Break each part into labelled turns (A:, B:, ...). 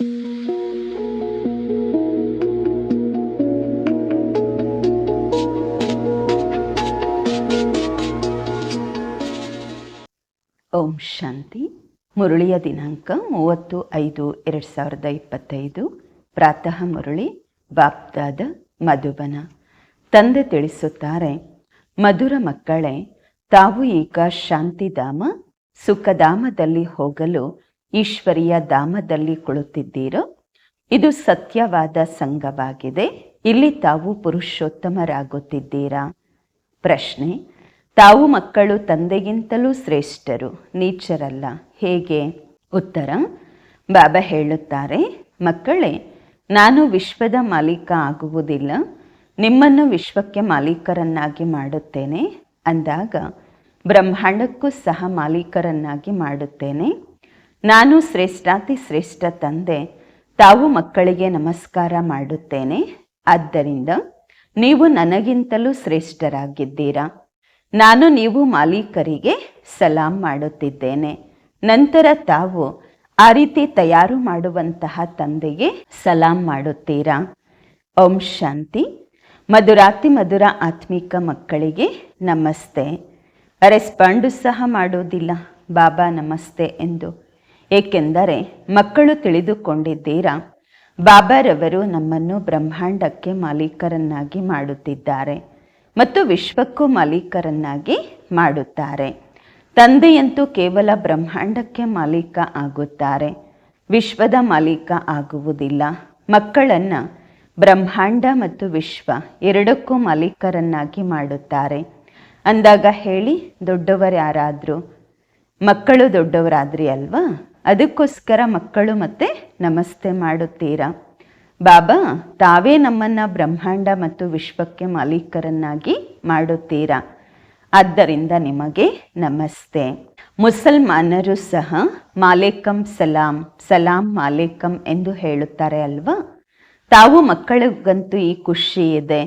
A: ಓಂ ಶಾಂತಿ. ಮುರುಳಿಯ ದಿನಾಂಕ ಮೂವತ್ತು ಐದು ಎರಡು ಸಾವಿರದ ಇಪ್ಪತ್ತೈದು. ಪ್ರಾತಃ ಮುರುಳಿ ಬಾಪ್ದಾದ ಮಧುಬನ. ತಂದೆ ತಿಳಿಸುತ್ತಾರೆ, ಮಧುರ ಮಕ್ಕಳೇ, ತಾವು ಈಗ ಶಾಂತಿಧಾಮ, ಸುಖಧಾಮದಲ್ಲಿ ಹೋಗಲು ಈಶ್ವರಿಯ ಧಾಮದಲ್ಲಿ ಕುಳಿತಿದ್ದೀರೋ? ಇದು ಸತ್ಯವಾದ ಸಂಘವಾಗಿದೆ. ಇಲ್ಲಿ ತಾವು ಪುರುಷೋತ್ತಮರಾಗುತ್ತಿದ್ದೀರಾ? ಪ್ರಶ್ನೆ, ತಾವು ಮಕ್ಕಳು ತಂದೆಗಿಂತಲೂ ಶ್ರೇಷ್ಠರು, ನೀಚರಲ್ಲ. ಹೇಗೆ? ಉತ್ತರ, ಬಾಬಾ ಹೇಳುತ್ತಾರೆ, ಮಕ್ಕಳೇ, ನಾನು ವಿಶ್ವದ ಮಾಲೀಕ ಆಗುವುದಿಲ್ಲ. ನಿಮ್ಮನ್ನು ವಿಶ್ವಕ್ಕೆ ಮಾಲೀಕರನ್ನಾಗಿ ಮಾಡುತ್ತೇನೆ. ಅಂದಾಗ, ಬ್ರಹ್ಮಾಂಡಕ್ಕೂ ಸಹ ಮಾಲೀಕರನ್ನಾಗಿ ಮಾಡುತ್ತೇನೆ. ನಾನು ಶ್ರೇಷ್ಠಾತಿ ಶ್ರೇಷ್ಠ ತಂದೆ, ತಾವು ಮಕ್ಕಳಿಗೆ ನಮಸ್ಕಾರ ಮಾಡುತ್ತೇನೆ. ಆದ್ದರಿಂದ ನೀವು ನನಗಿಂತಲೂ ಶ್ರೇಷ್ಠರಾಗಿದ್ದೀರಾ? ನಾನು ನೀವು ಮಾಲೀಕರಿಗೆ ಸಲಾಂ ಮಾಡುತ್ತಿದ್ದೇನೆ. ನಂತರ ತಾವು ಆ ರೀತಿ ತಯಾರು ಮಾಡುವಂತಹ ತಂದೆಗೆ ಸಲಾಂ ಮಾಡುತ್ತೀರಾ? ಓಂ ಶಾಂತಿ. ಮಧುರಾತಿ ಮಧುರ ಆತ್ಮಿಕ ಮಕ್ಕಳಿಗೆ ನಮಸ್ತೆ. ರೆಸ್ಪಾಂಡು ಸಹ ಮಾಡೋದಿಲ್ಲ. ಬಾಬಾ ನಮಸ್ತೆ ಎಂದು ಏಕೆಂದರೆ ಮಕ್ಕಳು ತಿಳಿದುಕೊಂಡಿದ್ದೀರಾ? ಬಾಬಾರವರು ನಮ್ಮನ್ನು ಬ್ರಹ್ಮಾಂಡಕ್ಕೆ ಮಾಲೀಕರನ್ನಾಗಿ ಮಾಡುತ್ತಿದ್ದಾರೆ ಮತ್ತು ವಿಶ್ವಕ್ಕೂ ಮಾಲೀಕರನ್ನಾಗಿ ಮಾಡುತ್ತಾರೆ. ತಂದೆಯಂತೂ ಕೇವಲ ಬ್ರಹ್ಮಾಂಡಕ್ಕೆ ಮಾಲೀಕ ಆಗುತ್ತಾರೆ. ವಿಶ್ವದ ಮಾಲೀಕ ಆಗುವುದಿಲ್ಲ. ಮಕ್ಕಳನ್ನು ಬ್ರಹ್ಮಾಂಡ ಮತ್ತು ವಿಶ್ವ ಎರಡಕ್ಕೂ ಮಾಲೀಕರನ್ನಾಗಿ ಮಾಡುತ್ತಾರೆ. ಅಂದಾಗ ಹೇಳಿ, ದೊಡ್ಡವರ್ಯಾರಾದರೂ? ಮಕ್ಕಳು ದೊಡ್ಡವರಾದ್ರಿ ಅಲ್ವಾ? ಅದಕ್ಕೋಸ್ಕರ ಮಕ್ಕಳು ಮತ್ತೆ ನಮಸ್ತೆ ಮಾಡುತ್ತೀರಾ? ಬಾಬಾ, ತಾವೇ ನಮ್ಮನ್ನು ಬ್ರಹ್ಮಾಂಡ ಮತ್ತು ವಿಶ್ವಕ್ಕೆ ಮಾಲೀಕರನ್ನಾಗಿ ಮಾಡುತ್ತೀರಾ? ಆದ್ದರಿಂದ ನಿಮಗೆ ನಮಸ್ತೆ. ಮುಸಲ್ಮಾನರು ಸಹ ಮಾಲೇಕಂ ಸಲಾಂ ಸಲಾಂ ಮಾಲೇಕಂ ಎಂದು ಹೇಳುತ್ತಾರೆ ಅಲ್ವಾ? ತಾವು ಮಕ್ಕಳಿಗಂತೂ ಈ ಖುಷಿ ಇದೆ.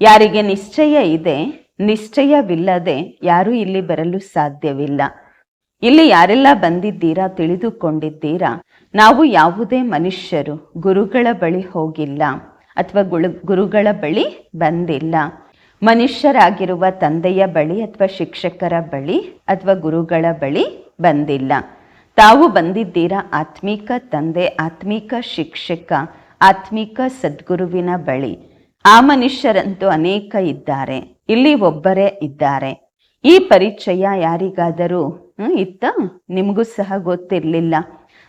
A: ಯಾರಿಗೆ ನಿಶ್ಚಯ ಇದೆ, ನಿಶ್ಚಯವಿಲ್ಲದೆ ಯಾರೂ ಇಲ್ಲಿ ಬರಲು ಸಾಧ್ಯವಿಲ್ಲ. ಇಲ್ಲಿ ಯಾರೆಲ್ಲ ಬಂದಿದ್ದೀರಾ, ತಿಳಿದುಕೊಂಡಿದ್ದೀರಾ? ನಾವು ಯಾವುದೇ ಮನುಷ್ಯರು ಗುರುಗಳ ಬಳಿ ಹೋಗಿಲ್ಲ ಅಥವಾ ಗುಳು, ಗುರುಗಳ ಬಳಿ ಬಂದಿಲ್ಲ. ಮನುಷ್ಯರಾಗಿರುವ ತಂದೆಯ ಬಳಿ ಅಥವಾ ಶಿಕ್ಷಕರ ಬಳಿ ಅಥವಾ ಗುರುಗಳ ಬಳಿ ಬಂದಿಲ್ಲ. ತಾವು ಬಂದಿದ್ದೀರಾ ಆತ್ಮಿಕ ತಂದೆ, ಆತ್ಮಿಕ ಶಿಕ್ಷಕ, ಆತ್ಮಿಕ ಸದ್ಗುರುವಿನ ಬಳಿ. ಆ ಮನುಷ್ಯರಂತೂ ಅನೇಕ ಇದ್ದಾರೆ. ಇಲ್ಲಿ ಒಬ್ಬರೇ ಇದ್ದಾರೆ. ಈ ಪರಿಚಯ ಯಾರಿಗಾದರೂ ಇತ್ತ? ನಿಮಗೂ ಸಹ ಗೊತ್ತಿರಲಿಲ್ಲ.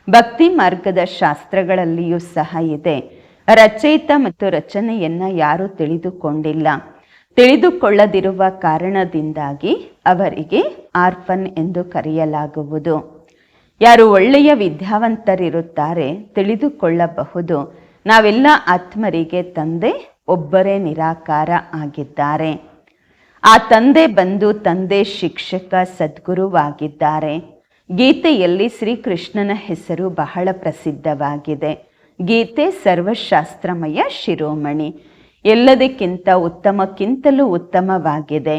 A: ಭಕ್ತಿ ಮಾರ್ಗದ ಶಾಸ್ತ್ರಗಳಲ್ಲಿಯೂ ಸಹ ಇದೆ. ರಚಯಿತ ಮತ್ತು ರಚನೆಯನ್ನ ಯಾರು ತಿಳಿದುಕೊಂಡಿಲ್ಲ. ತಿಳಿದುಕೊಳ್ಳದಿರುವ ಕಾರಣದಿಂದಾಗಿ ಅವರಿಗೆ ಆರ್ಫನ್ ಎಂದು ಕರೆಯಲಾಗುವುದು. ಯಾರು ಒಳ್ಳೆಯ ವಿದ್ಯಾವಂತರಿರುತ್ತಾರೆ ತಿಳಿದುಕೊಳ್ಳಬಹುದು. ನಾವೆಲ್ಲ ಆತ್ಮರಿಗೆ ತಂದೆ, ಒಬ್ಬರೇ ನಿರಾಕಾರ ಆಗಿದ್ದಾರೆ. ಆ ತಂದೆ ಬಂದು ತಂದೆ ಶಿಕ್ಷಕ ಸದ್ಗುರುವಾಗಿದ್ದಾರೆ. ಗೀತೆಯಲ್ಲಿ ಶ್ರೀಕೃಷ್ಣನ ಹೆಸರು ಬಹಳ ಪ್ರಸಿದ್ಧವಾಗಿದೆ. ಗೀತೆ ಸರ್ವಶಾಸ್ತ್ರಮಯ ಶಿರೋಮಣಿ. ಎಲ್ಲದಕ್ಕಿಂತ ಉತ್ತಮಕ್ಕಿಂತಲೂ ಉತ್ತಮವಾಗಿದೆ.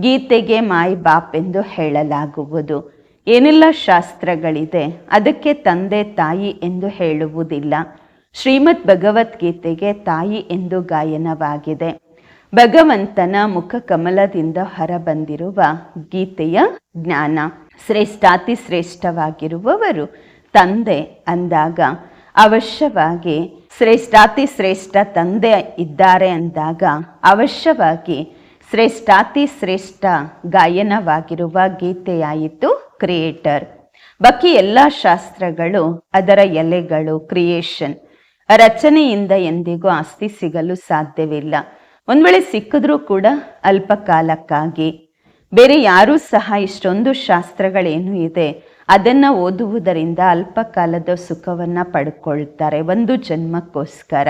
A: ಗೀತೆಗೆ ಮಾಯ್ ಬಾಪ್ ಎಂದು ಹೇಳಲಾಗುವುದು. ಏನೆಲ್ಲ ಶಾಸ್ತ್ರಗಳಿದೆ, ಅದಕ್ಕೆ ತಂದೆ ತಾಯಿ ಎಂದು ಹೇಳುವುದಿಲ್ಲ. ಶ್ರೀಮದ್ ಭಗವದ್ಗೀತೆಗೆ ತಾಯಿ ಎಂದು ಗಾಯನವಾಗಿದೆ. ಭಗವಂತನ ಮುಖ ಕಮಲದಿಂದ ಹೊರಬಂದಿರುವ ಗೀತೆಯ ಜ್ಞಾನ. ಶ್ರೇಷ್ಠಾತಿ ಶ್ರೇಷ್ಠವಾಗಿರುವವರು. ತಂದೆ ಅಂದಾಗ ಅವಶ್ಯವಾಗಿ ಶ್ರೇಷ್ಠಾತಿ ಶ್ರೇಷ್ಠ ತಂದೆ ಇದ್ದಾರೆ ಅಂದಾಗ ಅವಶ್ಯವಾಗಿ ಶ್ರೇಷ್ಠಾತಿ ಶ್ರೇಷ್ಠ ಗಾಯನವಾಗಿರುವ ಗೀತೆಯಾಯಿತು ಕ್ರಿಯೇಟರ್. ಬಾಕಿ ಎಲ್ಲ ಶಾಸ್ತ್ರಗಳು ಅದರ ಎಲೆಗಳು ಕ್ರಿಯೇಷನ್. ರಚನೆಯಿಂದ ಎಂದಿಗೂ ಆಸ್ತಿ ಸಿಗಲು ಸಾಧ್ಯವಿಲ್ಲ. ಒಂದ್ ವೇಳೆ ಸಿಕ್ಕಿದ್ರೂ ಕೂಡ ಅಲ್ಪ ಕಾಲಕ್ಕಾಗಿ ಬೇರೆ ಯಾರೂ ಸಹ ಇಷ್ಟೊಂದು ಶಾಸ್ತ್ರಗಳೇನು ಇದೆ. ಅದನ್ನು ಓದುವುದರಿಂದ ಅಲ್ಪ ಕಾಲದ ಸುಖವನ್ನ ಪಡ್ಕೊಳ್ತಾರೆ ಒಂದು ಜನ್ಮಕ್ಕೋಸ್ಕರ.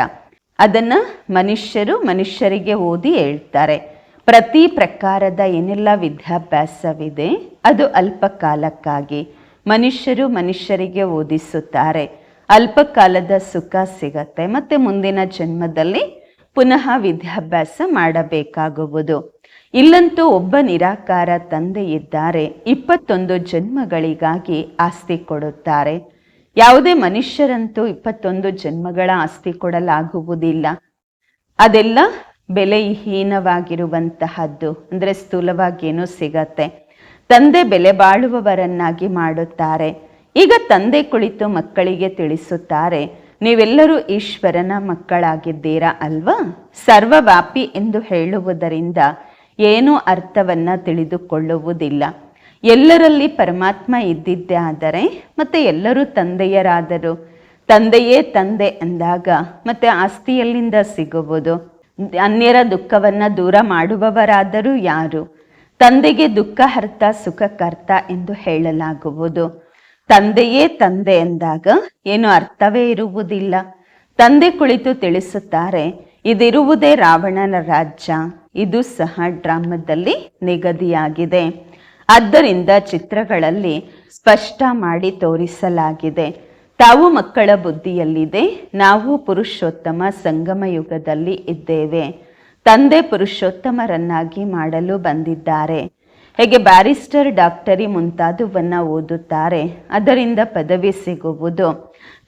A: ಅದನ್ನು ಮನುಷ್ಯರು ಮನುಷ್ಯರಿಗೆ ಓದಿ ಹೇಳ್ತಾರೆ. ಪ್ರತಿ ಪ್ರಕಾರದ ಏನೆಲ್ಲ ವಿದ್ಯಾಭ್ಯಾಸವಿದೆ, ಅದು ಅಲ್ಪ ಕಾಲಕ್ಕಾಗಿ ಮನುಷ್ಯರು ಮನುಷ್ಯರಿಗೆ ಓದಿಸುತ್ತಾರೆ. ಅಲ್ಪ ಕಾಲದ ಸುಖ ಸಿಗತ್ತೆ. ಮತ್ತು ಮುಂದಿನ ಜನ್ಮದಲ್ಲಿ ಪುನಃ ವಿದ್ಯಾಭ್ಯಾಸ ಮಾಡಬೇಕಾಗುವುದು. ಇಲ್ಲಂತೂ ಒಬ್ಬ ನಿರಾಕಾರ ತಂದೆ ಇದ್ದಾರೆ. ಇಪ್ಪತ್ತೊಂದು ಜನ್ಮಗಳಿಗಾಗಿ ಆಸ್ತಿ ಕೊಡುತ್ತಾರೆ. ಯಾವುದೇ ಮನುಷ್ಯರಂತೂ ಇಪ್ಪತ್ತೊಂದು ಜನ್ಮಗಳ ಆಸ್ತಿ ಕೊಡಲಾಗುವುದಿಲ್ಲ. ಅದೆಲ್ಲ ಬೆಲೆಹೀನವಾಗಿರುವಂತಹದ್ದು, ಅಂದರೆ ಸ್ಥೂಲವಾಗಿ ಏನೋ ಸಿಗತ್ತೆ. ತಂದೆ ಬೆಲೆ ಬಾಳುವವರನ್ನಾಗಿ ಮಾಡುತ್ತಾರೆ. ಈಗ ತಂದೆ ಕುಳಿತು ಮಕ್ಕಳಿಗೆ ತಿಳಿಸುತ್ತಾರೆ. ನೀವೆಲ್ಲರೂ ಈಶ್ವರನ ಮಕ್ಕಳಾಗಿದ್ದೀರಾ ಅಲ್ವಾ? ಸರ್ವವ್ಯಾಪಿ ಎಂದು ಹೇಳುವುದರಿಂದ ಏನೂ ಅರ್ಥವನ್ನು ತಿಳಿದುಕೊಳ್ಳುವುದಿಲ್ಲ. ಎಲ್ಲರಲ್ಲಿ ಪರಮಾತ್ಮ ಇದ್ದಿದ್ದೇ ಆದರೆ ಮತ್ತೆ ಎಲ್ಲರೂ ತಂದೆಯರಾದರು. ತಂದೆಯೇ ತಂದೆ ಅಂದಾಗ ಮತ್ತೆ ಆಸ್ತಿಯಲ್ಲಿಂದ ಸಿಗುವುದು. ಅನ್ಯರ ದುಃಖವನ್ನು ದೂರ ಮಾಡುವವರಾದರೂ ಯಾರು? ತಂದೆಗೆ ದುಃಖ, ಹರ್ತ ಸುಖಕರ್ತ ಎಂದು ಹೇಳಲಾಗುವುದು. ತಂದೆಯೇ ತಂದೆ ಎಂದಾಗ ಏನು ಅರ್ಥವೇ ಇರುವುದಿಲ್ಲ. ತಂದೆ ಕುಳಿತು ತಿಳಿಸುತ್ತಾರೆ, ಇದಿರುವುದೇ ರಾವಣನ ರಾಜ್ಯ, ಇದು ಸಹ ಡ್ರಾಮದಲ್ಲಿ ನಿಗದಿಯಾಗಿದೆ. ಆದ್ದರಿಂದ ಚಿತ್ರಗಳಲ್ಲಿ ಸ್ಪಷ್ಟ ಮಾಡಿ ತೋರಿಸಲಾಗಿದೆ. ತಾವು ಮಕ್ಕಳ ಬುದ್ಧಿಯಲ್ಲಿದೆ, ನಾವು ಪುರುಷೋತ್ತಮ ಸಂಗಮ ಯುಗದಲ್ಲಿ ಇದ್ದೇವೆ. ತಂದೆ ಪುರುಷೋತ್ತಮರನ್ನಾಗಿ ಮಾಡಲು ಬಂದಿದ್ದಾರೆ. ಹೇಗೆ ಬ್ಯಾರಿಸ್ಟರ್ ಡಾಕ್ಟರಿ ಮುಂತಾದವನ್ನ ಓದುತ್ತಾರೆ, ಅದರಿಂದ ಪದವಿ ಸಿಗುವುದು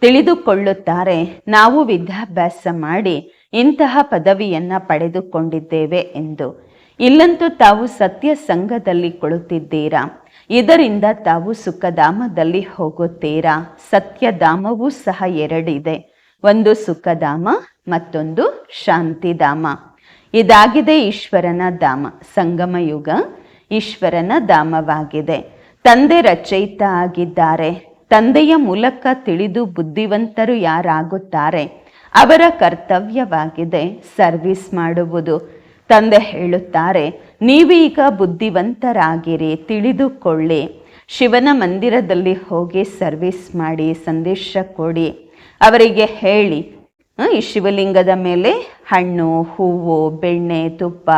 A: ತಿಳಿದುಕೊಳ್ಳುತ್ತಾರೆ. ನಾವು ವಿದ್ಯಾಭ್ಯಾಸ ಮಾಡಿ ಇಂತಹ ಪದವಿಯನ್ನು ಪಡೆದುಕೊಂಡಿದ್ದೇವೆ ಎಂದು. ಇಲ್ಲಂತೂ ತಾವು ಸತ್ಯ ಸಂಘದಲ್ಲಿ ಕೊಳುತ್ತಿದ್ದೀರಾ ಇದರಿಂದ ತಾವು ಸುಖಧಾಮದಲ್ಲಿ ಹೋಗುತ್ತೀರಾ? ಸತ್ಯಧಾಮವೂ ಸಹ ಎರಡಿದೆ. ಒಂದು ಸುಖಧಾಮ, ಮತ್ತೊಂದು ಶಾಂತಿಧಾಮ. ಇದಾಗಿದೆ ಈಶ್ವರನ ಧಾಮ ಸಂಗಮ ಯುಗ ಈಶ್ವರನ ಧಾಮವಾಗಿದೆ. ತಂದೆ ರಚಯಿತ ಆಗಿದ್ದಾರೆ. ತಂದೆಯ ಮೂಲಕ ತಿಳಿದು ಬುದ್ಧಿವಂತರು ಯಾರಾಗುತ್ತಾರೆ, ಅವರ ಕರ್ತವ್ಯವಾಗಿದೆ ಸರ್ವಿಸ್ ಮಾಡುವುದು. ತಂದೆ ಹೇಳುತ್ತಾರೆ, ನೀವೀಗ ಬುದ್ಧಿವಂತರಾಗಿರಿ, ತಿಳಿದುಕೊಳ್ಳಿ. ಶಿವನ ಮಂದಿರದಲ್ಲಿ ಹೋಗಿ ಸರ್ವಿಸ್ ಮಾಡಿ, ಸಂದೇಶ ಕೊಡಿ. ಅವರಿಗೆ ಹೇಳಿ ಈ ಶಿವಲಿಂಗದ ಮೇಲೆ ಹಣ್ಣು, ಹೂವು, ಬೆಣ್ಣೆ, ತುಪ್ಪ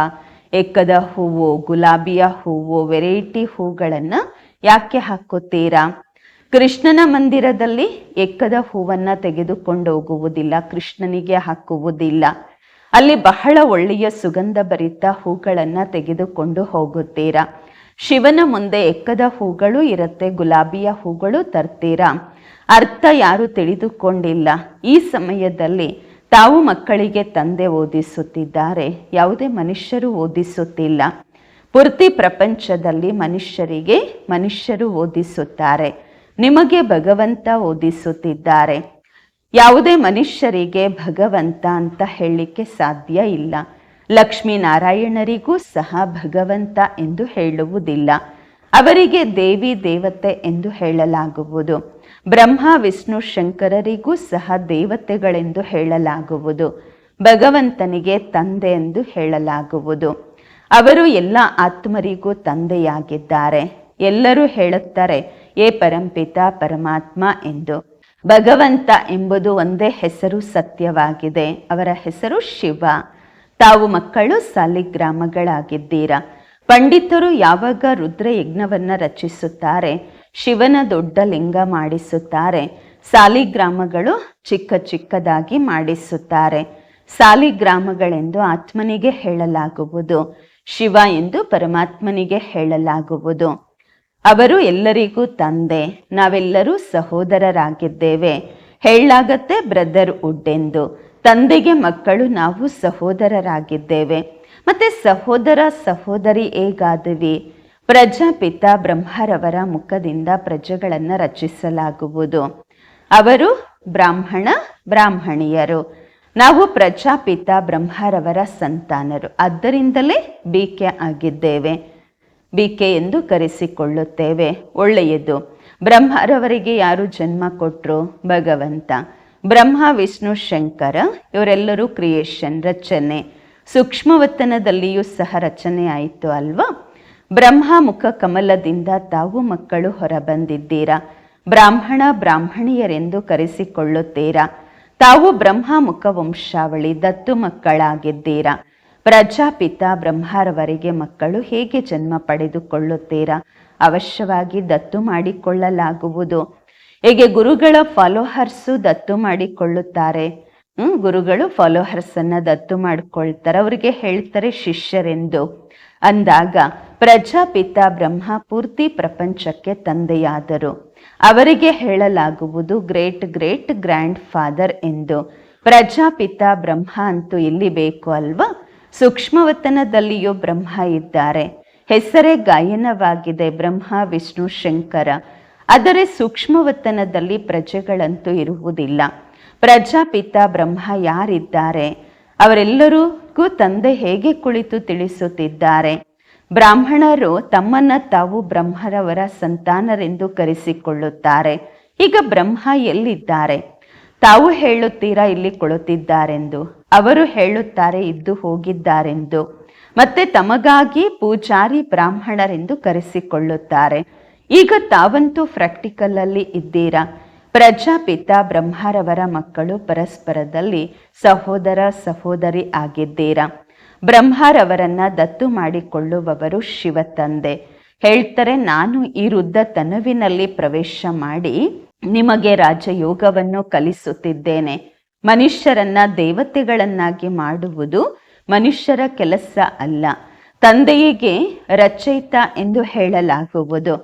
A: ಎಕ್ಕದ ಹೂವು, ಗುಲಾಬಿಯ ಹೂವು, ವೆರೈಟಿ ಹೂಗಳನ್ನು ಯಾಕೆ ಹಾಕುತ್ತೀರಾ? ಕೃಷ್ಣನ ಮಂದಿರದಲ್ಲಿ ಎಕ್ಕದ ಹೂವನ್ನ ತೆಗೆದುಕೊಂಡು ಹೋಗುವುದಿಲ್ಲ ಕೃಷ್ಣನಿಗೆ ಹಾಕುವುದಿಲ್ಲ. ಅಲ್ಲಿ ಬಹಳ ಒಳ್ಳೆಯ ಸುಗಂಧ ಭರಿತ ಹೂಗಳನ್ನ ತೆಗೆದುಕೊಂಡು ಹೋಗುತ್ತೀರಾ? ಶಿವನ ಮುಂದೆ ಎಕ್ಕದ ಹೂಗಳು ಇರುತ್ತೆ, ಗುಲಾಬಿಯ ಹೂಗಳು ತರ್ತೀರಾ? ಅರ್ಥ ಯಾರು ತಿಳಿದುಕೊಂಡಿಲ್ಲ. ಈ ಸಮಯದಲ್ಲಿ ತಾವು ಮಕ್ಕಳಿಗೆ ತಂದೆ ಓದಿಸುತ್ತಿದ್ದಾರೆ. ಯಾವುದೇ ಮನುಷ್ಯರು ಓದಿಸುತ್ತಿಲ್ಲ. ಪೂರ್ತಿ ಪ್ರಪಂಚದಲ್ಲಿ ಮನುಷ್ಯರಿಗೆ ಮನುಷ್ಯರು ಓದಿಸುತ್ತಾರೆ. ನಿಮಗೆ ಭಗವಂತ ಓದಿಸುತ್ತಿದ್ದಾರೆ. ಯಾವುದೇ ಮನುಷ್ಯರಿಗೆ ಭಗವಂತ ಅಂತ ಹೇಳಲಿಕ್ಕೆ ಸಾಧ್ಯ ಇಲ್ಲ. ಲಕ್ಷ್ಮೀನಾರಾಯಣರಿಗೂ ಸಹ ಭಗವಂತ ಎಂದು ಹೇಳುವುದಿಲ್ಲ. ಅವರಿಗೆ ದೇವಿ ದೇವತೆ ಎಂದು ಹೇಳಲಾಗುವುದು. ಬ್ರಹ್ಮ, ವಿಷ್ಣು, ಶಂಕರರಿಗೂ ಸಹ ದೇವತೆಗಳೆಂದು ಹೇಳಲಾಗುವುದು. ಭಗವಂತನಿಗೆ ತಂದೆ ಎಂದು ಹೇಳಲಾಗುವುದು. ಅವರು ಎಲ್ಲ ಆತ್ಮರಿಗೂ ತಂದೆಯಾಗಿದ್ದಾರೆ. ಎಲ್ಲರೂ ಹೇಳುತ್ತಾರೆ, ಏ ಪರಂಪಿತ, ಪರಮಾತ್ಮ ಎಂದು. ಭಗವಂತ ಎಂಬುದು ಒಂದೇ ಹೆಸರು ಸತ್ಯವಾಗಿದೆ. ಅವರ ಹೆಸರು ಶಿವ. ತಾವು ಮಕ್ಕಳು ಸಾಲಿಗ್ರಾಮಗಳಾಗಿದ್ದೀರಾ? ಪಂಡಿತರು ಯಾವಾಗ ರುದ್ರ ಯಜ್ಞವನ್ನ ರಚಿಸುತ್ತಾರೆ? ಶಿವನ ದೊಡ್ಡ ಲಿಂಗ ಮಾಡಿಸುತ್ತಾರೆ. ಸಾಲಿಗ್ರಾಮಗಳು ಚಿಕ್ಕ ಚಿಕ್ಕದಾಗಿ ಮಾಡಿಸುತ್ತಾರೆ. ಸಾಲಿಗ್ರಾಮಗಳೆಂದು ಆತ್ಮನಿಗೆ ಹೇಳಲಾಗುವುದು. ಶಿವ ಎಂದು ಪರಮಾತ್ಮನಿಗೆ ಹೇಳಲಾಗುವುದು. ಅವರು ಎಲ್ಲರಿಗೂ ತಂದೆ. ನಾವೆಲ್ಲರೂ ಸಹೋದರರಾಗಿದ್ದೇವೆ. ಹೇಳಲಾಗತ್ತೆ ಬ್ರದರ್ ವುಡ್ ಎಂದು ತಂದೆಗೆ ಮಕ್ಕಳು ನಾವು ಸಹೋದರರಾಗಿದ್ದೇವೆ. ಮತ್ತೆ ಸಹೋದರ ಸಹೋದರಿ ಹೇಗಾದವಿ? ಪ್ರಜಾಪಿತ ಬ್ರಹ್ಮರವರ ಮುಖದಿಂದ ಪ್ರಜೆಗಳನ್ನು ರಚಿಸಲಾಗುವುದು. ಅವರು ಬ್ರಾಹ್ಮಣ, ಬ್ರಾಹ್ಮಣಿಯರು. ನಾವು ಪ್ರಜಾಪಿತ ಬ್ರಹ್ಮರವರ ಸಂತಾನರು. ಆದ್ದರಿಂದಲೇ ಬೀಕೆ ಆಗಿದ್ದೇವೆ. ಬಿಕೆ ಎಂದು ಕರೆಸಿಕೊಳ್ಳುತ್ತೇವೆ. ಒಳ್ಳೆಯದು. ಬ್ರಹ್ಮರವರಿಗೆ ಯಾರು ಜನ್ಮ ಕೊಟ್ಟರು ಭಗವಂತ. ಬ್ರಹ್ಮ, ವಿಷ್ಣು, ಶಂಕರ, ಇವರೆಲ್ಲರೂ ಕ್ರಿಯೇಷನ್ ರಚನೆ. ಸೂಕ್ಷ್ಮವತನದಲ್ಲಿಯೂ ಸಹ ರಚನೆ ಆಯಿತು ಅಲ್ವಾ? ಬ್ರಹ್ಮ ಮುಖ ಕಮಲದಿಂದ ತಾವು ಮಕ್ಕಳು ಹೊರಬಂದಿದ್ದೀರಾ? ಬ್ರಾಹ್ಮಣ ಬ್ರಾಹ್ಮಣಿಯರೆಂದು ಕರೆಸಿಕೊಳ್ಳುತ್ತೀರಾ? ತಾವು ಬ್ರಹ್ಮಮುಖ ವಂಶಾವಳಿ ದತ್ತು ಮಕ್ಕಳಾಗಿದ್ದೀರಾ? ಪ್ರಜಾಪಿತ ಬ್ರಹ್ಮರವರಿಗೆ ಮಕ್ಕಳು ಹೇಗೆ ಜನ್ಮ ಪಡೆದುಕೊಳ್ಳುತ್ತೀರಾ? ಅವಶ್ಯವಾಗಿ ದತ್ತು ಮಾಡಿಕೊಳ್ಳಲಾಗುವುದು. ಹೇಗೆ ಗುರುಗಳ ಫಾಲೋಹರ್ಸು ದತ್ತು ಮಾಡಿಕೊಳ್ಳುತ್ತಾರೆ? ಗುರುಗಳು ಫಾಲೋಹರ್ಸನ್ನ ದತ್ತು ಮಾಡಿಕೊಳ್ತಾರೆ. ಅವರಿಗೆ ಹೇಳ್ತಾರೆ ಶಿಷ್ಯರೆಂದು. ಅಂದಾಗ ಪ್ರಜಾಪಿತ ಬ್ರಹ್ಮ ಪೂರ್ತಿ ಪ್ರಪಂಚಕ್ಕೆ ತಂದೆಯಾದರು. ಅವರಿಗೆ ಹೇಳಲಾಗುವುದು ಗ್ರೇಟ್ ಗ್ರೇಟ್ ಗ್ರ್ಯಾಂಡ್ ಫಾದರ್ ಎಂದು. ಪ್ರಜಾಪಿತ ಬ್ರಹ್ಮ ಅಂತೂ ಇಲ್ಲಿ ಬೇಕು ಅಲ್ವಾ? ಸೂಕ್ಷ್ಮವತನದಲ್ಲಿಯೂ ಬ್ರಹ್ಮ ಇದ್ದಾರೆ. ಹೆಸರೇ ಗಾಯನವಾಗಿದೆ ಬ್ರಹ್ಮ, ವಿಷ್ಣು, ಶಂಕರ. ಆದರೆ ಸೂಕ್ಷ್ಮವತನದಲ್ಲಿ ಪ್ರಜೆಗಳಂತೂ ಇರುವುದಿಲ್ಲ. ಪ್ರಜಾಪಿತ ಬ್ರಹ್ಮ ಯಾರಿದ್ದಾರೆ? ತಂದೆ ಹೇಗೆ ಕುಳಿತು ತಿಳಿಸುತ್ತಿದ್ದಾರೆ? ಬ್ರಾಹ್ಮಣರು ತಮ್ಮನ್ನ ತಾವು ಬ್ರಹ್ಮರವರ ಸಂತಾನರೆಂದು ಕರೆಸಿಕೊಳ್ಳುತ್ತಾರೆ. ಈಗ ಬ್ರಹ್ಮ ಎಲ್ಲಿದ್ದಾರೆ? ತಾವು ಹೇಳುತ್ತೀರಾ ಇಲ್ಲಿ ಕುಳಿತಿದ್ದಾರೆಂದು? ಅವರು ಹೇಳುತ್ತಾರೆ, ಇದ್ದು ಹೋಗಿದ್ದಾರೆಂದು. ಮತ್ತೆ ತಮಗಾಗಿ ಪೂಜಾರಿ ಬ್ರಾಹ್ಮಣರೆಂದು ಕರೆಸಿಕೊಳ್ಳುತ್ತಾರೆ. ಈಗ ತಾವಂತೂ ಪ್ರಾಕ್ಟಿಕಲ್ ಅಲ್ಲಿ ಇದ್ದೀರಾ? ಪ್ರಜಾಪಿತ ಬ್ರಹ್ಮರವರ ಮಕ್ಕಳು ಪರಸ್ಪರದಲ್ಲಿ ಸಹೋದರ ಸಹೋದರಿ ಆಗಿದ್ದೀರಾ? ಬ್ರಹ್ಮರವರನ್ನ ದತ್ತು ಮಾಡಿಕೊಳ್ಳುವವರು ಶಿವ ತಂದೆ ಹೇಳ್ತಾರೆ, ನಾನು ಈ ವೃದ್ಧ ತನುವಿನಲ್ಲಿ ಪ್ರವೇಶ ಮಾಡಿ ನಿಮಗೆ ರಾಜಯೋಗವನ್ನು ಕಲಿಸುತ್ತಿದ್ದೇನೆ. ಮನುಷ್ಯರನ್ನ ದೇವತೆಗಳನ್ನಾಗಿ ಮಾಡುವುದು ಮನುಷ್ಯರ ಕೆಲಸ ಅಲ್ಲ. ತಂದೆಯಿಗೆ ರಚಯಿತ ಎಂದು ಹೇಳಲಾಗುವುದು.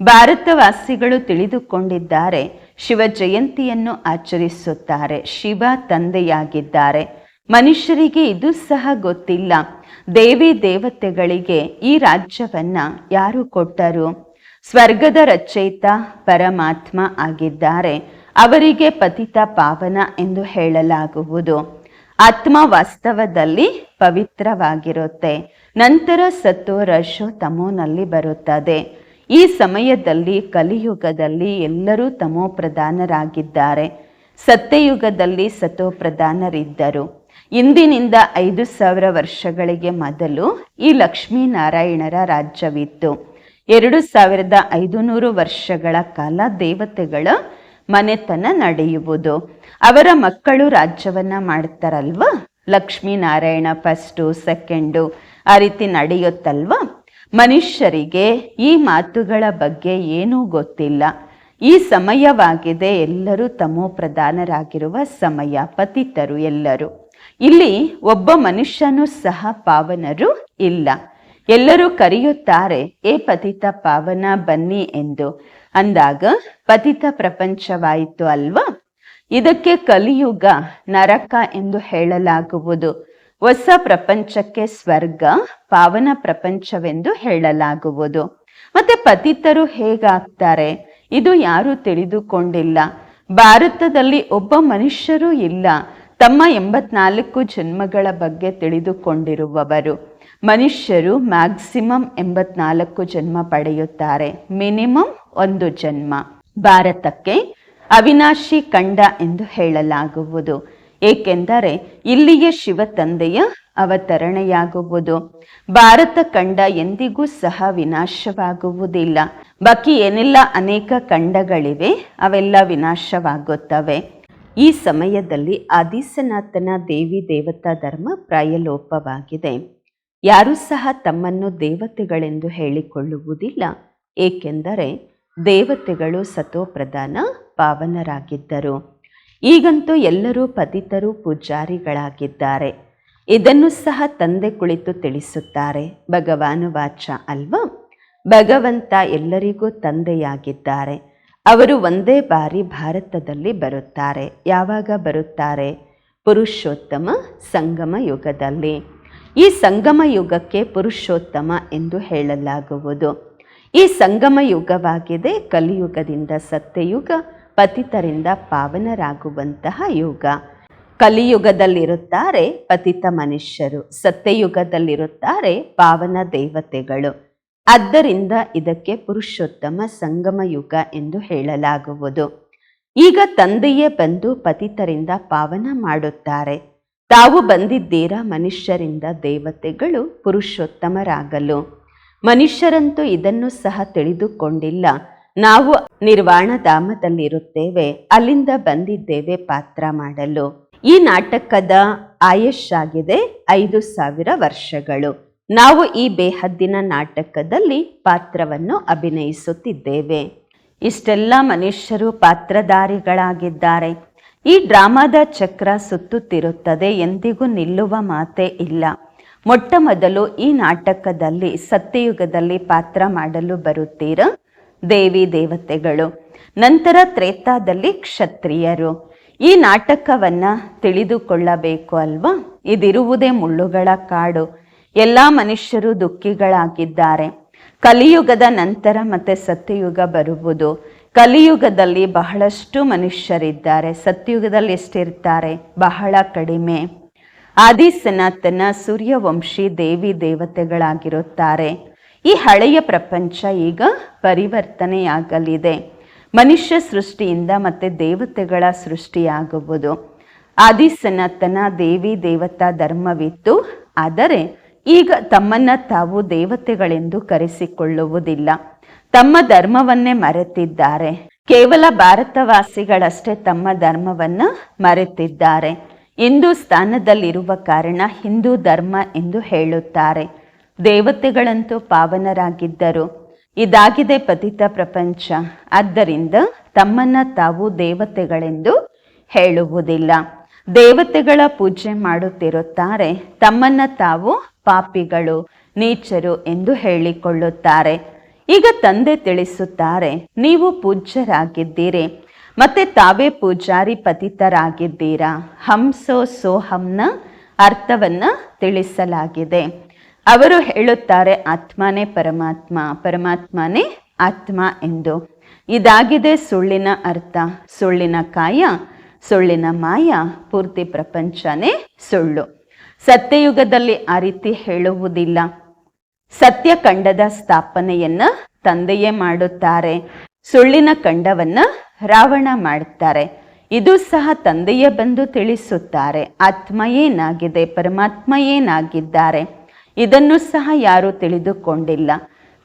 A: ಭಾರತವಾಸಿಗಳು ತಿಳಿದುಕೊಂಡಿದ್ದಾರೆ ಶಿವ ಜಯಂತಿಯನ್ನು ಆಚರಿಸುತ್ತಾರೆ. ಶಿವ ತಂದೆಯಾಗಿದ್ದಾರೆ. ಮನುಷ್ಯರಿಗೆ ಇದು ಸಹ ಗೊತ್ತಿಲ್ಲ. ದೇವಿ ದೇವತೆಗಳಿಗೆ ಈ ರಾಜ್ಯವನ್ನ ಯಾರು ಕೊಟ್ಟರು? ಸ್ವರ್ಗದ ರಚಯಿತ ಪರಮಾತ್ಮ ಆಗಿದ್ದಾರೆ. ಅವರಿಗೆ ಪತಿತ ಪಾವನ ಎಂದು ಹೇಳಲಾಗುವುದು. ಆತ್ಮ ವಾಸ್ತವದಲ್ಲಿ ಪವಿತ್ರವಾಗಿರುತ್ತೆ. ನಂತರ ಸತ್ತು ರಶೋ ತಮೋನಲ್ಲಿ ಬರುತ್ತದೆ. ಈ ಸಮಯದಲ್ಲಿ ಕಲಿಯುಗದಲ್ಲಿ ಎಲ್ಲರೂ ತಮೋ ಪ್ರಧಾನರಾಗಿದ್ದಾರೆ ಸತ್ಯಯುಗದಲ್ಲಿ ಸತೋಪ್ರಧಾನರಿದ್ದರು ಇಂದಿನಿಂದ ಐದು ಸಾವಿರ ವರ್ಷಗಳಿಗೆ ಮೊದಲು ಈ ಲಕ್ಷ್ಮೀನಾರಾಯಣರ ರಾಜ್ಯವಿತ್ತು. ಎರಡು ಸಾವಿರದ ಐದುನೂರು ವರ್ಷಗಳ ಕಾಲ ದೇವತೆಗಳ ಮನೆತನ ನಡೆಯುವುದು. ಅವರ ಮಕ್ಕಳು ರಾಜ್ಯವನ್ನ ಮಾಡ್ತಾರಲ್ವಾ? ಲಕ್ಷ್ಮೀನಾರಾಯಣ ಫಸ್ಟು ಸೆಕೆಂಡು ಆ ರೀತಿ ನಡೆಯುತ್ತಲ್ವಾ? ಮನುಷ್ಯರಿಗೆ ಈ ಮಾತುಗಳ ಬಗ್ಗೆ ಏನೂ ಗೊತ್ತಿಲ್ಲ. ಈ ಸಮಯವಾಗಿದೆ ಎಲ್ಲರೂ ತಮೋ ಪ್ರಧಾನರಾಗಿರುವ ಸಮಯ, ಪತಿತರು ಎಲ್ಲರೂ. ಇಲ್ಲಿ ಒಬ್ಬ ಮನುಷ್ಯನೂ ಸಹ ಪಾವನರು ಇಲ್ಲ. ಎಲ್ಲರೂ ಕರೆಯುತ್ತಾರೆ, ಏ ಪತಿತ ಪಾವನ, ಬನ್ನಿ ಎಂದು. ಅಂದಾಗ, ಪತಿತ ಪ್ರಪಂಚವಾಯಿತು ಅಲ್ವಾ? ಇದಕ್ಕೆ ಕಲಿಯುಗ ನರಕ ಎಂದು ಹೇಳಲಾಗುವುದು. ಹೊಸ ಪ್ರಪಂಚಕ್ಕೆ ಸ್ವರ್ಗ, ಪಾವನ ಪ್ರಪಂಚವೆಂದು ಹೇಳಲಾಗುವುದು. ಮತ್ತೆ ಪತಿತರು ಹೇಗಾಗ್ತಾರೆ? ಇದು ಯಾರು ತಿಳಿದುಕೊಂಡಿಲ್ಲ. ಭಾರತದಲ್ಲಿ ಒಬ್ಬ ಮನುಷ್ಯರೂ ಇಲ್ಲ. ತಮ್ಮ ಎಂಬತ್ನಾಲ್ಕು ಜನ್ಮಗಳ ಬಗ್ಗೆ ತಿಳಿದುಕೊಂಡಿರುವವರು. ಮನುಷ್ಯರು ಮ್ಯಾಕ್ಸಿಮಮ್ ಎಂಬತ್ನಾಲ್ಕು ಜನ್ಮ ಪಡೆಯುತ್ತಾರೆ. ಮಿನಿಮಮ್ ಒಂದು ಜನ್ಮ. ಭಾರತಕ್ಕೆ ಅವಿನಾಶಿ ಕಂಡ ಎಂದು ಹೇಳಲಾಗುವುದು. ಏಕೆಂದರೆ ಇಲ್ಲಿಯೇ ಶಿವ ತಂದೆಯ ಅವತರಣೆಯಾಗುವುದು. ಭಾರತ ಖಂಡ ಎಂದಿಗೂ ಸಹ ವಿನಾಶವಾಗುವುದಿಲ್ಲ. ಬಾಕಿ ಏನೆಲ್ಲ ಅನೇಕ ಖಂಡಗಳಿವೆ, ಅವೆಲ್ಲ ವಿನಾಶವಾಗುತ್ತವೆ. ಈ ಸಮಯದಲ್ಲಿ ಆದಿಸನಾಥನ ದೇವಿ ದೇವತಾ ಧರ್ಮ ಪ್ರಾಯಲೋಪವಾಗಿದೆ. ಯಾರೂ ಸಹ ತಮ್ಮನ್ನು ದೇವತೆಗಳೆಂದು ಹೇಳಿಕೊಳ್ಳುವುದಿಲ್ಲ. ಏಕೆಂದರೆ ದೇವತೆಗಳು ಸತೋಪ್ರಧಾನ ಪಾವನರಾಗಿದ್ದರು. ಈಗಂತೂ ಎಲ್ಲರೂ ಪತಿತರು ಪೂಜಾರಿಗಳಾಗಿದ್ದಾರೆ. ಇದನ್ನು ಸಹ ತಂದೆ ಕುಳಿತು ತಿಳಿಸುತ್ತಾರೆ. ಭಗವಾನು ವಾಚ ಅಲ್ವಾ? ಭಗವಂತ ಎಲ್ಲರಿಗೂ ತಂದೆಯಾಗಿದ್ದಾರೆ. ಅವರು ಒಂದೇ ಬಾರಿ ಭಾರತದಲ್ಲಿ ಬರುತ್ತಾರೆ. ಯಾವಾಗ ಬರುತ್ತಾರೆ? ಪುರುಷೋತ್ತಮ ಸಂಗಮ ಯುಗದಲ್ಲಿ. ಈ ಸಂಗಮ ಯುಗಕ್ಕೆ ಪುರುಷೋತ್ತಮ ಎಂದು ಹೇಳಲಾಗುವುದು. ಈ ಸಂಗಮ ಯುಗವಾಗಿದೆ ಕಲಿಯುಗದಿಂದ ಸತ್ಯಯುಗ. ಪತಿತರಿಂದ ಪಾವನರಾಗುವಂತಹ ಯುಗ. ಕಲಿಯುಗದಲ್ಲಿರುತ್ತಾರೆ ಪತಿತ ಮನುಷ್ಯರು, ಸತ್ಯಯುಗದಲ್ಲಿರುತ್ತಾರೆ ಪಾವನ ದೇವತೆಗಳು. ಆದ್ದರಿಂದ ಇದಕ್ಕೆ ಪುರುಷೋತ್ತಮ ಸಂಗಮ ಯುಗ ಎಂದು ಹೇಳಲಾಗುವುದು. ಈಗ ತಂದೆಯೇ ಬಂದು ಪತಿತರಿಂದ ಪಾವನ ಮಾಡುತ್ತಾರೆ. ತಾವು ಬಂದಿದ್ದೀರಾ ಮನುಷ್ಯರಿಂದ ದೇವತೆಗಳು ಪುರುಷೋತ್ತಮರಾಗಲು. ಮನುಷ್ಯರಂತೂ ಇದನ್ನು ಸಹ ತಿಳಿದುಕೊಂಡಿಲ್ಲ. ನಾವು ನಿರ್ವಾಣ ಧಾಮದಲ್ಲಿರುತ್ತೇವೆ, ಅಲ್ಲಿಂದ ಬಂದಿದ್ದೇವೆ ಪಾತ್ರ ಮಾಡಲು. ಈ ನಾಟಕದ ಆಯಶ್ಶಾಗಿದೆ ಐದು ಸಾವಿರ ವರ್ಷಗಳು. ನಾವು ಈ ಬೇಹದ್ದಿನ ನಾಟಕದಲ್ಲಿ ಪಾತ್ರವನ್ನು ಅಭಿನಯಿಸುತ್ತಿದ್ದೇವೆ. ಇಷ್ಟೆಲ್ಲ ಮನುಷ್ಯರು ಪಾತ್ರಧಾರಿಗಳಾಗಿದ್ದಾರೆ. ಈ ಡ್ರಾಮಾದ ಚಕ್ರ ಸುತ್ತುತ್ತಿರುತ್ತದೆ, ಎಂದಿಗೂ ನಿಲ್ಲುವ ಮಾತೇ ಇಲ್ಲ. ಮೊಟ್ಟ ಮೊದಲು ಈ ನಾಟಕದಲ್ಲಿ, ಸತ್ಯಯುಗದಲ್ಲಿ ಪಾತ್ರ ಮಾಡಲು ಬರುತ್ತೀರಾ? ದೇವಿ ದೇವತೆಗಳು. ನಂತರ ತ್ರೇತಾದಲ್ಲಿ ಕ್ಷತ್ರಿಯರು. ಈ ನಾಟಕವನ್ನ ತಿಳಿದುಕೊಳ್ಳಬೇಕು ಅಲ್ವಾ? ಇದಿರುವುದೇ ಮುಳ್ಳುಗಳ ಕಾಡು. ಎಲ್ಲ ಮನುಷ್ಯರು ದುಃಖಿಗಳಾಗಿದ್ದಾರೆ. ಕಲಿಯುಗದ ನಂತರ ಮತ್ತೆ ಸತ್ಯಯುಗ ಬರುವುದು. ಕಲಿಯುಗದಲ್ಲಿ ಬಹಳಷ್ಟು ಮನುಷ್ಯರಿದ್ದಾರೆ. ಸತ್ಯಯುಗದಲ್ಲಿ ಎಷ್ಟಿರ್ತಾರೆ? ಬಹಳ ಕಡಿಮೆ. ಆದಿ ಸನಾತನ ಸೂರ್ಯವಂಶಿ ದೇವಿ ದೇವತೆಗಳಾಗಿರುತ್ತಾರೆ. ಈ ಹಳೆಯ ಪ್ರಪಂಚ ಈಗ ಪರಿವರ್ತನೆಯಾಗಲಿದೆ. ಮನುಷ್ಯ ಸೃಷ್ಟಿಯಿಂದ ಮತ್ತೆ ದೇವತೆಗಳ ಸೃಷ್ಟಿಯಾಗುವುದು. ಆದಿ ಸನಾತನ ದೇವಿ ದೇವತಾ ಧರ್ಮವಿತ್ತು. ಆದರೆ ಈಗ ತಮ್ಮನ್ನ ತಾವು ದೇವತೆಗಳೆಂದು ಕರೆಸಿಕೊಳ್ಳುವುದಿಲ್ಲ. ತಮ್ಮ ಧರ್ಮವನ್ನೇ ಮರೆತಿದ್ದಾರೆ. ಕೇವಲ ಭಾರತವಾಸಿಗಳಷ್ಟೇ ತಮ್ಮ ಧರ್ಮವನ್ನ ಮರೆತಿದ್ದಾರೆ. ಹಿಂದೂ ಸ್ಥಾನದಲ್ಲಿರುವ ಕಾರಣ ಹಿಂದೂ ಧರ್ಮ ಎಂದು ಹೇಳುತ್ತಾರೆ. ದೇವತೆಗಳಂತೂ ಪಾವನರಾಗಿದ್ದರು. ಇದಾಗಿದೆ ಪತಿತ ಪ್ರಪಂಚ. ಆದ್ದರಿಂದ ತಮ್ಮನ್ನ ತಾವು ದೇವತೆಗಳೆಂದು ಹೇಳುವುದಿಲ್ಲ. ದೇವತೆಗಳ ಪೂಜೆ ಮಾಡುತ್ತಿರುತ್ತಾರೆ. ತಮ್ಮನ್ನ ತಾವು ಪಾಪಿಗಳು, ನೀಚರು ಎಂದು ಹೇಳಿಕೊಳ್ಳುತ್ತಾರೆ. ಈಗ ತಂದೆ ತಿಳಿಸುತ್ತಾರೆ, ನೀವು ಪೂಜ್ಯರಾಗಿದ್ದೀರಿ. ಮತ್ತೆ ತಾವೇ ಪೂಜಾರಿ ಪತಿತರಾಗಿದ್ದೀರಾ? ಹಂಸೋ ಸೋಹಂನ ಅರ್ಥವನ್ನ ತಿಳಿಸಲಾಗಿದೆ. ಅವರು ಹೇಳುತ್ತಾರೆ, ಆತ್ಮನೇ ಪರಮಾತ್ಮ, ಪರಮಾತ್ಮನೇ ಆತ್ಮ ಎಂದು. ಇದಾಗಿದೆ ಸುಳ್ಳಿನ ಅರ್ಥ. ಸುಳ್ಳಿನ ಕಾಯ, ಸುಳ್ಳಿನ ಮಾಯ, ಪೂರ್ತಿ ಪ್ರಪಂಚನೇ ಸುಳ್ಳು. ಸತ್ಯಯುಗದಲ್ಲಿ ಆ ರೀತಿ ಹೇಳುವುದಿಲ್ಲ. ಸತ್ಯ ಕಂಡದ ಸ್ಥಾಪನೆಯನ್ನ ತಂದೆಯೇ ಮಾಡುತ್ತಾರೆ. ಸುಳ್ಳಿನ ಕಂಡವನ್ನ ರಾವಣ ಮಾಡುತ್ತಾರೆ ಇದು ಸಹ ತಂದೆಯೇ ಬಂದು ತಿಳಿಸುತ್ತಾರೆ. ಆತ್ಮ ಏನಾಗಿದೆ ಪರಮಾತ್ಮ ಏನಾಗಿದ್ದಾರೆ ಇದನ್ನು ಸಹ ಯಾರು ತಿಳಿದುಕೊಂಡಿಲ್ಲ.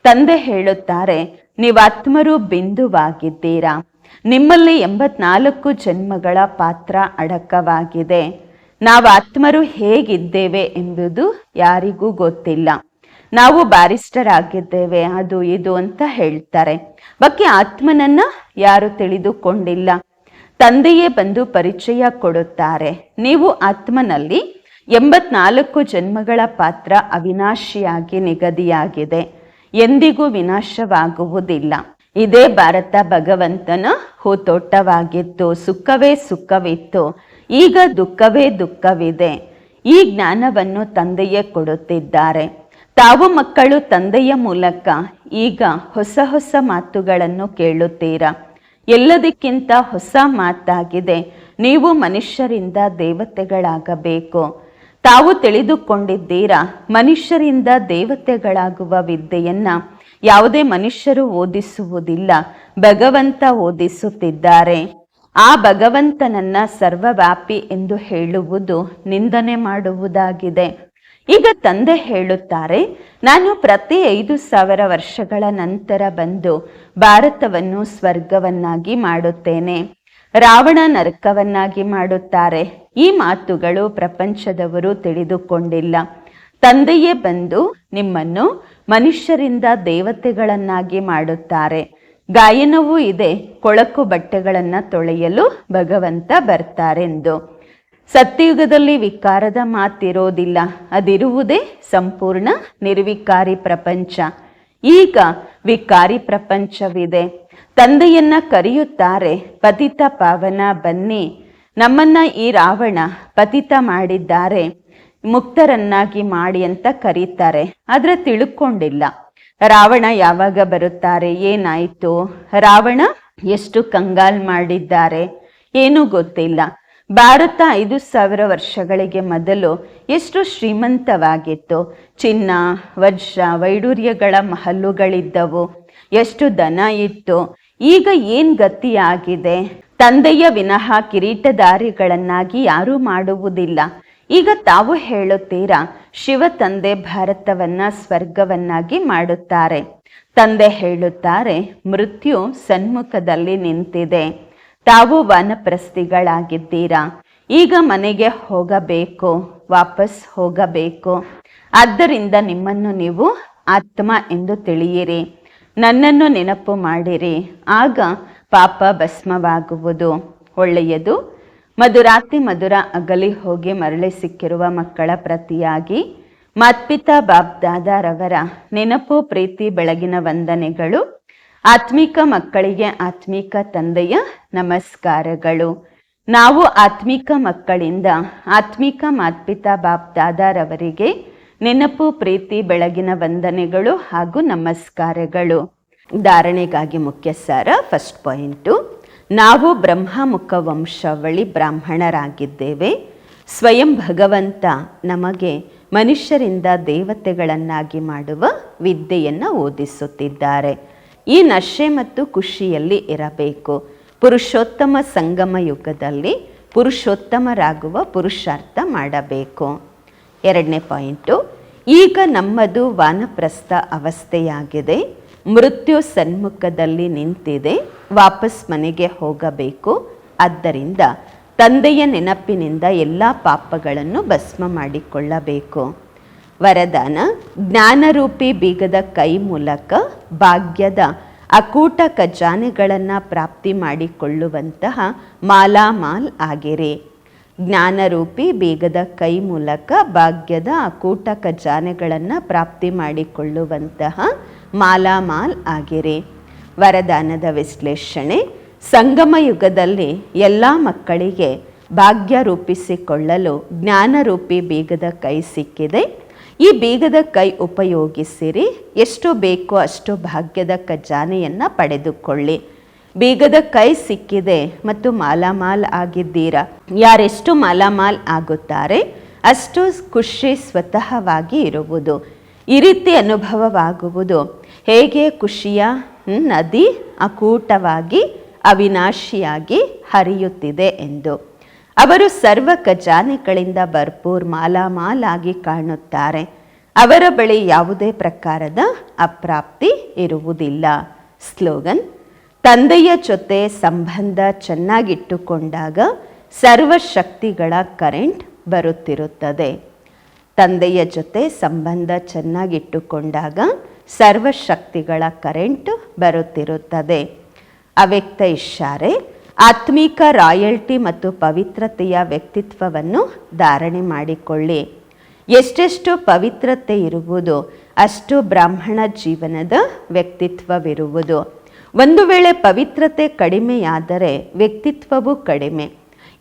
A: ತಂದೆ ಹೇಳುತ್ತಾರೆ ನೀವು ಆತ್ಮರು ಬಿಂದುವಾಗಿದ್ದೀರಾ. ನಿಮ್ಮಲ್ಲಿ ಎಂಬತ್ನಾಲ್ಕು ಜನ್ಮಗಳ ಪಾತ್ರ ಅಡಕವಾಗಿದೆ. ನಾವು ಆತ್ಮರು ಹೇಗಿದ್ದೇವೆ ಎಂಬುದು ಯಾರಿಗೂ ಗೊತ್ತಿಲ್ಲ. ನಾವು ಬ್ಯಾರಿಸ್ಟರ್ ಆಗಿದ್ದೇವೆ ಅದು ಇದು ಅಂತ ಹೇಳ್ತಾರೆ. ಬಗ್ಗೆ ಆತ್ಮನನ್ನ ಯಾರು ತಿಳಿದುಕೊಂಡಿಲ್ಲ. ತಂದೆಯೇ ಬಂದು ಪರಿಚಯ ಕೊಡುತ್ತಾರೆ. ನೀವು ಆತ್ಮನಲ್ಲಿ ಎಂಬತ್ನಾಲ್ಕು ಜನ್ಮಗಳ ಪಾತ್ರ ಅವಿನಾಶಿಯಾಗಿ ನಿಗದಿಯಾಗಿದೆ. ಎಂದಿಗೂ ವಿನಾಶವಾಗುವುದಿಲ್ಲ. ಇದೇ ಭಾರತ ಭಗವಂತನ ಹೂತೋಟವಾಗಿತ್ತು. ಸುಖವೇ ಸುಖವಿತ್ತು. ಈಗ ದುಃಖವೇ ದುಃಖವಿದೆ. ಈ ಜ್ಞಾನವನ್ನು ತಂದೆಯೇ ಕೊಡುತ್ತಿದ್ದಾರೆ. ತಾವು ಮಕ್ಕಳು ತಂದೆಯ ಮೂಲಕ ಈಗ ಹೊಸ ಹೊಸ ಮಾತುಗಳನ್ನು ಕೇಳುತ್ತೀರಾ? ಎಲ್ಲದಕ್ಕಿಂತ ಹೊಸ ಮಾತಾಗಿದೆ. ನೀವು ಮನುಷ್ಯರಿಂದ ದೇವತೆಗಳಾಗಬೇಕು. ತಾವು ತಿಳಿದುಕೊಂಡಿದ್ದೀರಾ? ಮನುಷ್ಯರಿಂದ ದೇವತೆಗಳಾಗುವ ವಿದ್ಯೆಯನ್ನ ಯಾವುದೇ ಮನುಷ್ಯರು ಓದಿಸುವುದಿಲ್ಲ. ಭಗವಂತ ಓದಿಸುತ್ತಿದ್ದಾರೆ. ಆ ಭಗವಂತನನ್ನ ಸರ್ವವ್ಯಾಪಿ ಎಂದು ಹೇಳುವುದು ನಿಂದನೆ ಮಾಡುವುದಾಗಿದೆ. ಈಗ ತಂದೆ ಹೇಳುತ್ತಾರೆ, ನಾನು ಪ್ರತಿ ಐದು ಸಾವಿರ ವರ್ಷಗಳ ನಂತರ ಬಂದು ಭಾರತವನ್ನು ಸ್ವರ್ಗವನ್ನಾಗಿ ಮಾಡುತ್ತೇನೆ. ರಾವಣ ನರಕವನ್ನಾಗಿ ಮಾಡುತ್ತಾರೆ. ಈ ಮಾತುಗಳು ಪ್ರಪಂಚದವರು ತಿಳಿದುಕೊಂಡಿಲ್ಲ. ತಂದೆಯೇ ಬಂದು ನಿಮ್ಮನ್ನು ಮನುಷ್ಯರಿಂದ ದೇವತೆಗಳನ್ನಾಗಿ ಮಾಡುತ್ತಾರೆ. ಗಾಯನವೂ ಇದೆ. ಕೊಳಕು ಬಟ್ಟೆಗಳನ್ನು ತೊಳೆಯಲು ಭಗವಂತ ಬರ್ತಾರೆಂದು. ಸತ್ಯಯುಗದಲ್ಲಿ ವಿಕಾರದ ಮಾತಿರೋದಿಲ್ಲ. ಅದಿರುವುದೇ ಸಂಪೂರ್ಣ ನಿರ್ವಿಕಾರಿ ಪ್ರಪಂಚ. ಈಗ ವಿಕಾರಿ ಪ್ರಪಂಚವಿದೆ. ತಂದೆಯನ್ನ ಕರೆಯುತ್ತಾರೆ, ಪತಿತ ಪಾವನ, ಬನ್ನಿ. ನಮ್ಮನ್ನ ಈ ರಾವಣ ಪತಿತ ಮಾಡಿದ್ದಾರೆ. ಮುಕ್ತರನ್ನಾಗಿ ಮಾಡಿ ಅಂತ ಕರೀತಾರೆ. ಆದ್ರೆ ತಿಳ್ಕೊಂಡಿಲ್ಲ. ರಾವಣ ಯಾವಾಗ ಬರುತ್ತಾರೆ? ಏನಾಯ್ತು? ರಾವಣ ಎಷ್ಟು ಕಂಗಾಲ್ ಮಾಡಿದ್ದಾರೆ? ಏನೂ ಗೊತ್ತಿಲ್ಲ. ಭಾರತ ಐದು ಸಾವಿರ ವರ್ಷಗಳಿಗೆ ಮೊದಲು ಎಷ್ಟು ಶ್ರೀಮಂತವಾಗಿತ್ತು. ಚಿನ್ನ, ವಜ್ರ, ವೈಡೂರ್ಯಗಳ ಮಹಲ್ಲುಗಳಿದ್ದವು. ಎಷ್ಟು ದನ ಇತ್ತು. ಈಗ ಏನ್ ಗತಿಯಾಗಿದೆ? ತಂದೆಯ ವಿನಃ ಕಿರೀಟಧಾರಿಗಳನ್ನಾಗಿ ಯಾರೂ ಮಾಡುವುದಿಲ್ಲ. ಈಗ ತಾವು ಹೇಳುತ್ತೀರಾ, ಶಿವ ತಂದೆ ಭಾರತವನ್ನ ಸ್ವರ್ಗವನ್ನಾಗಿ ಮಾಡುತ್ತಾರೆ. ತಂದೆ ಹೇಳುತ್ತಾರೆ, ಮೃತ್ಯು ಸನ್ಮುಖದಲ್ಲಿ ನಿಂತಿದೆ. ತಾವು ವನಪ್ರಸ್ಥಿಗಳಾಗಿದ್ದೀರಾ? ಈಗ ಮನೆಗೆ ಹೋಗಬೇಕು, ವಾಪಸ್ ಹೋಗಬೇಕು. ಆದ್ದರಿಂದ ನಿಮ್ಮನ್ನು ನೀವು ಆತ್ಮ ಎಂದು ತಿಳಿಯಿರಿ. ನನ್ನನ್ನು ನೆನಪು ಮಾಡಿರಿ. ಆಗ ಪಾಪ ಭಸ್ಮವಾಗುವುದು. ಒಳ್ಳೆಯದು. ಮಧುರಾತಿ ಮಧುರ ಅಗಲಿ ಹೋಗಿ ಮರಳಿ ಸಿಕ್ಕಿರುವ ಮಕ್ಕಳ ಪ್ರತಿಯಾಗಿ ಮತ್ಪಿತ ಬಾಬ್ ದಾದಾರವರ ನೆನಪು, ಪ್ರೀತಿ, ಬೆಳಗಿನ ವಂದನೆಗಳು. ಆತ್ಮಿಕ ಮಕ್ಕಳಿಗೆ ಆತ್ಮಿಕ ತಂದೆಯ ನಮಸ್ಕಾರಗಳು. ನಾವು ಆತ್ಮಿಕ ಮಕ್ಕಳಿಂದ ಆತ್ಮಿಕ ಮಾತ್ಪಿತ ಬಾಬ್ ದಾದಾರವರಿಗೆ ನೆನಪು, ಪ್ರೀತಿ, ಬೆಳಗಿನ ವಂದನೆಗಳು ಹಾಗೂ ನಮಸ್ಕಾರಗಳು. ಧಾರಣೆಗಾಗಿ ಮುಖ್ಯ ಸಾರ ಫಸ್ಟ್ ಪಾಯಿಂಟು ನಾವು ಬ್ರಹ್ಮಮುಖ ವಂಶಾವಳಿ ಬ್ರಾಹ್ಮಣರಾಗಿದ್ದೇವೆ. ಸ್ವಯಂ ಭಗವಂತ ನಮಗೆ ಮನುಷ್ಯರಿಂದ ದೇವತೆಗಳನ್ನಾಗಿ ಮಾಡುವ ವಿದ್ಯೆಯನ್ನು ಓದಿಸುತ್ತಿದ್ದಾರೆ. ಈ ನಶೆ ಮತ್ತು ಖುಷಿಯಲ್ಲಿ ಇರಬೇಕು. ಪುರುಷೋತ್ತಮ ಸಂಗಮ ಯುಗದಲ್ಲಿ ಪುರುಷೋತ್ತಮರಾಗುವ ಪುರುಷಾರ್ಥ ಮಾಡಬೇಕು. ಎರಡನೇ ಪಾಯಿಂಟು, ಈಗ ನಮ್ಮದು ವಾನಪ್ರಸ್ಥ ಅವಸ್ಥೆಯಾಗಿದೆ, ಮೃತ್ಯು ಸನ್ಮುಖದಲ್ಲಿ ನಿಂತಿದೆ, ವಾಪಸ್ ಮನೆಗೆ ಹೋಗಬೇಕು, ಆದ್ದರಿಂದ ತಂದೆಯ ನೆನಪಿನಿಂದ ಎಲ್ಲ ಪಾಪಗಳನ್ನು ಭಸ್ಮ ಮಾಡಿಕೊಳ್ಳಬೇಕು. ವರದಾನ, ಜ್ಞಾನರೂಪಿ ಬೀಗದ ಕೈ ಮೂಲಕ ಭಾಗ್ಯದ ಅಕೂಟ ಖಜಾನೆಗಳನ್ನು ಪ್ರಾಪ್ತಿ ಮಾಡಿಕೊಳ್ಳುವಂತಹ ಮಾಲಾಮಾಲ್ ಆಗಿರಿ. ಜ್ಞಾನರೂಪಿ ಬೀಗದ ಕೈ ಮೂಲಕ ಭಾಗ್ಯದ ಕೂಟ ಖಜಾನೆಗಳನ್ನು ಪ್ರಾಪ್ತಿ ಮಾಡಿಕೊಳ್ಳುವಂತಹ ಮಾಲಾಮಾಲ್ ಆಗಿರಿ. ವರದಾನದ ವಿಶ್ಲೇಷಣೆ, ಸಂಗಮ ಯುಗದಲ್ಲಿ ಎಲ್ಲ ಮಕ್ಕಳಿಗೆ ಭಾಗ್ಯ ರೂಪಿಸಿಕೊಳ್ಳಲು ಜ್ಞಾನರೂಪಿ ಬೀಗದ ಕೈ ಸಿಕ್ಕಿದೆ. ಈ ಬೀಗದ ಕೈ ಉಪಯೋಗಿಸಿರಿ. ಎಷ್ಟು ಬೇಕೋ ಅಷ್ಟು ಭಾಗ್ಯದ ಖಜಾನೆಯನ್ನು ಪಡೆದುಕೊಳ್ಳಿ. ಬೀಗದ ಕೈ ಸಿಕ್ಕಿದೆ ಮತ್ತು ಮಾಲಾಮಾಲ್ ಆಗಿದ್ದೀರಾ? ಯಾರೆಷ್ಟು ಮಾಲಾಮಾಲ್ ಆಗುತ್ತಾರೆ, ಅಷ್ಟು ಖುಷಿ ಸ್ವತಃವಾಗಿ ಇರುವುದು. ಈ ರೀತಿ ಅನುಭವವಾಗುವುದು. ಹೇಗೆ ಖುಷಿಯ ನದಿ ಅಕೂಟವಾಗಿ, ಅವಿನಾಶಿಯಾಗಿ ಹರಿಯುತ್ತಿದೆ ಎಂದು. ಅವರು ಸರ್ವ ಖಜಾನೆಗಳಿಂದ ಭರ್ಪೂರ್ ಮಾಲಾಮಾಲ್ ಆಗಿ ಕಾಣುತ್ತಾರೆ. ಅವರ ಬಳಿ ಯಾವುದೇ ಪ್ರಕಾರದ ಅಪ್ರಾಪ್ತಿ ಇರುವುದಿಲ್ಲ. ಸ್ಲೋಗನ್ ತಂದೆಯ ಜೊತೆ ಸಂಬಂಧ ಚೆನ್ನಾಗಿಟ್ಟುಕೊಂಡಾಗ ಸರ್ವಶಕ್ತಿಗಳ ಕರೆಂಟ್ ಬರುತ್ತಿರುತ್ತದೆ. ತಂದೆಯ ಜೊತೆ ಸಂಬಂಧ ಚೆನ್ನಾಗಿಟ್ಟುಕೊಂಡಾಗ ಸರ್ವಶಕ್ತಿಗಳ ಕರೆಂಟ್ ಬರುತ್ತಿರುತ್ತದೆ. ಅವ್ಯಕ್ತ ಇಷಾರೆ ಆತ್ಮಿಕ ರಾಯಲ್ಟಿ ಮತ್ತು ಪವಿತ್ರತೆಯ ವ್ಯಕ್ತಿತ್ವವನ್ನು ಧಾರಣೆ ಮಾಡಿಕೊಳ್ಳಿ. ಎಷ್ಟೆಷ್ಟು ಪವಿತ್ರತೆ ಇರುವುದು ಅಷ್ಟು ಬ್ರಾಹ್ಮಣ ಜೀವನದ ವ್ಯಕ್ತಿತ್ವವಿರುವುದು. ಒಂದು ವೇಳೆ ಪವಿತ್ರತೆ ಕಡಿಮೆಯಾದರೆ ವ್ಯಕ್ತಿತ್ವವು ಕಡಿಮೆ.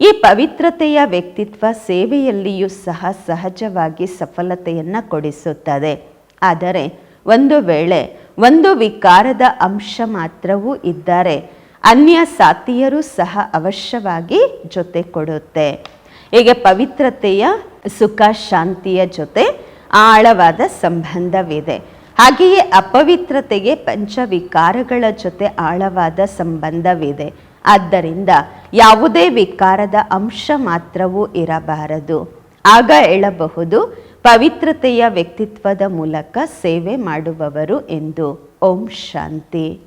A: ಈ ಪವಿತ್ರತೆಯ ವ್ಯಕ್ತಿತ್ವ ಸೇವೆಯಲ್ಲಿಯೂ ಸಹ ಸಹಜವಾಗಿ ಸಫಲತೆಯನ್ನು ಕೊಡಿಸುತ್ತದೆ. ಆದರೆ ಒಂದು ವೇಳೆ ಒಂದು ವಿಕಾರದ ಅಂಶ ಮಾತ್ರವೂ ಇದ್ದರೆ ಅನ್ಯ ಸಾತಿಯರು ಸಹ ಅವಶ್ಯವಾಗಿ ಜೊತೆ ಕೊಡುತ್ತೆ. ಹೀಗೆ ಪವಿತ್ರತೆಯ ಸುಖ ಶಾಂತಿಯ ಜೊತೆ ಆಳವಾದ ಸಂಬಂಧವಿದೆ. ಹಾಗೆಯೇ ಅಪವಿತ್ರತೆಗೆ ಪಂಚವಿಕಾರಗಳ ಜೊತೆ ಆಳವಾದ ಸಂಬಂಧವಿದೆ. ಆದ್ದರಿಂದ ಯಾವುದೇ ವಿಕಾರದ ಅಂಶ ಮಾತ್ರವೂ ಇರಬಾರದು. ಆಗ ಹೇಳಬಹುದು, ಪವಿತ್ರತೆಯ ವ್ಯಕ್ತಿತ್ವದ ಮೂಲಕ ಸೇವೆ ಮಾಡುವವರು ಎಂದು. ಓಂ ಶಾಂತಿ.